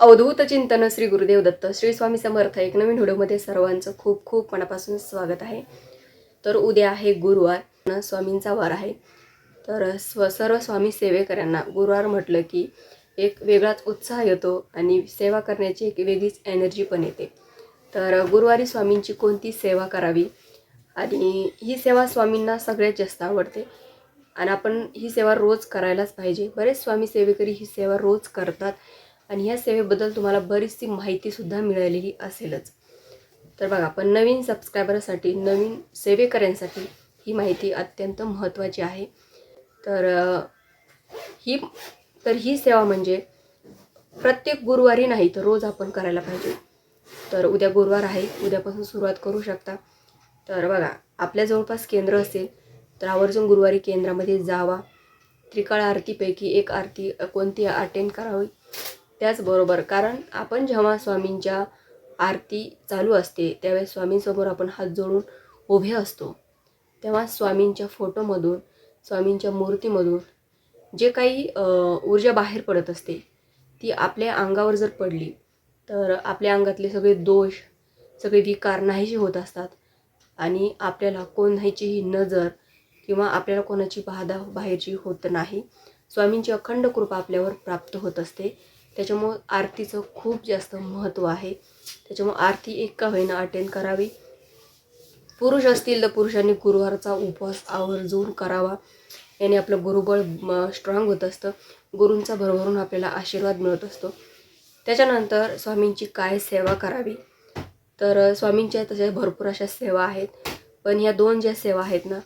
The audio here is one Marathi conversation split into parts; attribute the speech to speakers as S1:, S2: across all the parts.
S1: अवधूत चिंतन श्री गुरुदेव दत्त. श्री स्वामी समर्थ. एक नवीन व्हिडिओमध्ये सर्वांचं खूप खूप मनापासून स्वागत आहे. तर उद्या आहे गुरुवार. स्वामींचा वार आहे. तर स्व सर्व स्वामी सेवेकरांना गुरुवार म्हटलं की एक वेगळाच उत्साह येतो आणि सेवा करण्याची एक वेगळीच एनर्जी पण येते. तर गुरुवारी स्वामींची कोणती सेवा करावी? आणि ही सेवा स्वामींना सगळ्यात जास्त आवडते. आणि आपण ही सेवा रोज करायलाच पाहिजे. बरेच स्वामी सेवेकरी ही सेवा रोज करतात. आणि ह्या सेवेबद्दल तुम्हाला बरीचशी माहितीसुद्धा मिळालेली असेलच. तर बघा पण नवीन सबस्क्रायबरसाठी नवीन सेवेकऱ्यांसाठी ही माहिती अत्यंत महत्त्वाची आहे. तर ही तर ही सेवा म्हणजे प्रत्येक गुरुवारी नाही तर रोज आपण करायला पाहिजे. तर उद्या गुरुवार आहे उद्यापासून सुरुवात करू शकता. तर बघा आपल्या जवळपास केंद्र असेल तर आवर्जून गुरुवारी केंद्रामध्ये जावा. त्रिकाळ आरतीपैकी एक आरती कोणती अटेंड करावी? त्याचबरोबर कारण आपण जेव्हा स्वामींच्या आरती चालू असते त्यावेळेस स्वामींसमोर आपण हात जोडून उभे असतो. तेव्हा स्वामींच्या फोटोमधून स्वामींच्या मूर्तीमधून जे काही ऊर्जा बाहेर पडत असते ती आपल्या अंगावर जर पडली तर आपल्या अंगातले सगळे दोष सगळे विकार नाहीसे होत असतात. आणि आपल्याला कोणाचीही नजर किंवा आपल्याला कोणाची बाधा बाहेरची होत नाही. स्वामींची अखंड कृपा आपल्यावर प्राप्त होत असते. त्याच्यामुळं आरतीचं खूप जास्त महत्त्व आहे. त्याच्यामुळं आरती एक का होईना अटेंड करावी. पुरुष असतील तर पुरुषांनी गुरुवारचा उपवास आवर्जून करावा. याने आपलं गुरुबळ स्ट्रॉंग होत असतं. गुरूंचा भरभरून आपल्याला आशीर्वाद मिळत असतो. त्याच्यानंतर स्वामींची काय सेवा करावी? तर स्वामींच्या तशा भरपूर अशा सेवा आहेत. पण ह्या दोन ज्या सेवा आहेत ना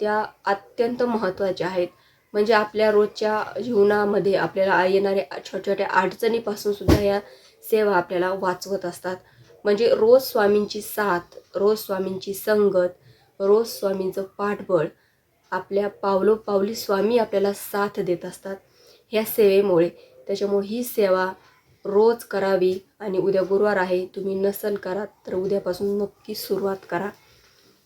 S1: त्या अत्यंत महत्त्वाच्या आहेत. म्हणजे आपल्या रोजच्या जीवनामध्ये आपल्याला येणाऱ्या छोट्या छोट्या अडचणीपासून सुद्धा या सेवा आपल्याला वाचवत असतात. म्हणजे रोज स्वामींची साथ रोज स्वामींची संगत रोज स्वामींचं पाठबळ आपल्या पावलो पावली स्वामी आपल्याला साथ देत असतात. ह्या सेवेमुळे त्याच्यामुळे ही सेवा रोज करावी आणि उद्या गुरुवार आहे तुम्ही नसल करा तर उद्यापासून नक्की सुरुवात करा.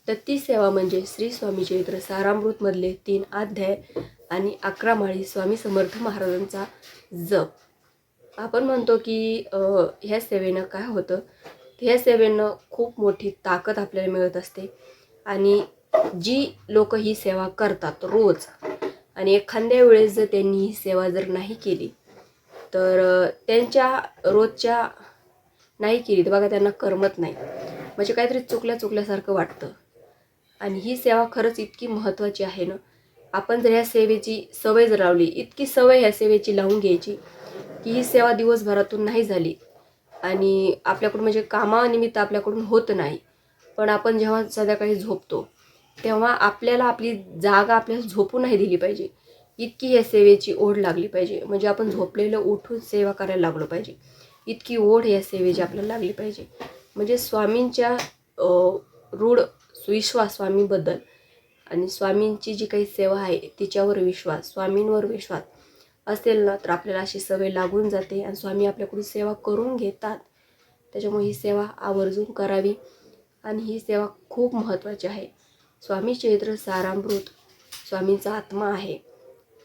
S1: तर ती सेवा म्हणजे श्री स्वामी चरित्र सारामृतमधले तीन अध्याय आणि अकरा माळी स्वामी समर्थ महाराजांचा जप. आपण म्हणतो की ह्या सेवेनं काय होतं? ह्या सेवेनं खूप मोठी ताकद आपल्याला मिळत असते. आणि जी लोक ही सेवा करतात रोज आणि एखाद्या वेळेस जर त्यांनी ही सेवा जर नाही केली तर त्यांच्या रोजच्या नाही केली तर बघा त्यांना करमत नाही. म्हणजे काहीतरी चुकल्या चुकल्यासारखं वाटतं. आणि ही सेवा खरंच इतकी महत्त्वाची आहे ना? आपण जर ह्या सेवेची सवय जर लावली इतकी सवय ह्या सेवेची लावून घ्यायची की ही सेवा दिवसभरातून नाही झाली आणि आपल्याकडून म्हणजे कामानिमित्त आपल्याकडून होत नाही पण आपण जेव्हा संध्याकाळी झोपतो तेव्हा आपल्याला आपली जागा आपल्याला झोपू नाही दिली पाहिजे. इतकी या सेवेची ओढ लागली पाहिजे. म्हणजे आपण झोपलेलं उठून सेवा करायला लागलो पाहिजे. इतकी ओढ या सेवेची आपल्याला लागली पाहिजे. म्हणजे स्वामींच्या रूढ सुविश्वास स्वामीबद्दल आणि स्वामींची जी काही सेवा आहे तिच्यावर विश्वास स्वामींवर विश्वास असेल ना तर आपल्याला अशी सवय लागून जाते आणि स्वामी आपल्याकडून सेवा करून घेतात. त्याच्यामुळे ही सेवा आवर्जून करावी आणि ही सेवा खूप महत्त्वाची आहे. स्वामी चरित्र सारामृत स्वामींचा आत्मा आहे.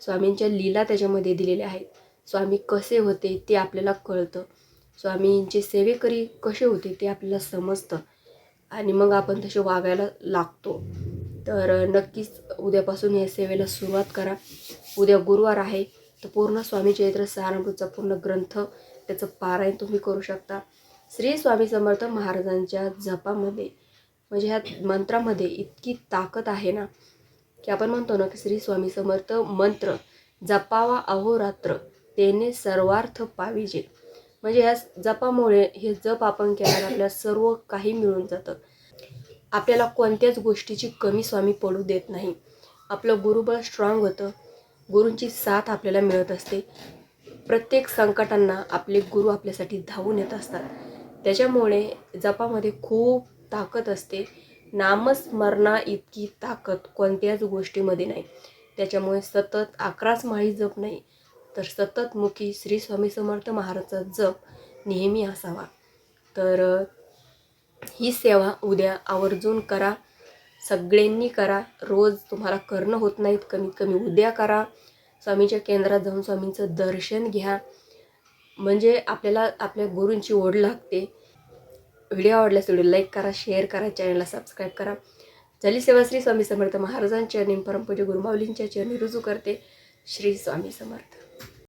S1: स्वामींच्या लीला त्याच्यामध्ये दिलेल्या आहेत. स्वामी कसे होते ते आपल्याला कळतं. स्वामींचे सेवेकरी कसे होते ते आपल्याला समजतं. आणि मग आपण तसे वागायला लागतो. तर नक्कीच उद्यापासून या सेवेला सुरुवात करा. उद्या गुरुवार आहे तर पूर्ण स्वामी चरित्र सहारामृतचा पूर्ण ग्रंथ त्याचं पारायण तुम्ही करू शकता. श्री स्वामी समर्थ महाराजांच्या जपामध्ये म्हणजे ह्या मंत्रामध्ये इतकी ताकद आहे ना की आपण म्हणतो ना की श्री स्वामी समर्थ मंत्र जपावा अहोरात्र तेने सर्वार्थ पाविजे. म्हणजे ह्या जपामुळे हे जप आपण केल्यावर आपल्या सर्व काही मिळून जातं. आपल्याला कोणत्याच गोष्टीची कमी स्वामी पडू देत नाही. आपलं गुरुबळ स्ट्रॉंग होतं. गुरूंची साथ आपल्याला मिळत असते. प्रत्येक संकटांना आपले गुरु आपल्यासाठी धावून येत असतात. त्याच्यामुळे जपामध्ये खूप ताकद असते. नामस्मरणा इतकी ताकद कोणत्याच गोष्टीमध्ये नाही. त्याच्यामुळे सतत अकराच माळी जप नाही तर सतत मुखी श्री स्वामी समर्थ महाराजचा जप नेहमी असावा. तर ही सेवा उद्या आवर्जून करा. सगळ्यांनी करा. रोज तुम्हाला करणं होत नाहीत कमीत कमी उद्या करा. स्वामीच्या केंद्रात जाऊन स्वामींचं दर्शन घ्या. म्हणजे आपल्याला आपल्या गुरूंची ओढ लागते. व्हिडिओ आवडल्यास व्हिडिओ लाईक करा शेअर करा चॅनलला सबस्क्राईब करा. झाली सेवा श्री स्वामी समर्थ महाराजांच्या चरणी परमपूज्य गुरुमाऊलींच्या चरणी रुजू करते. श्री स्वामी समर्थ.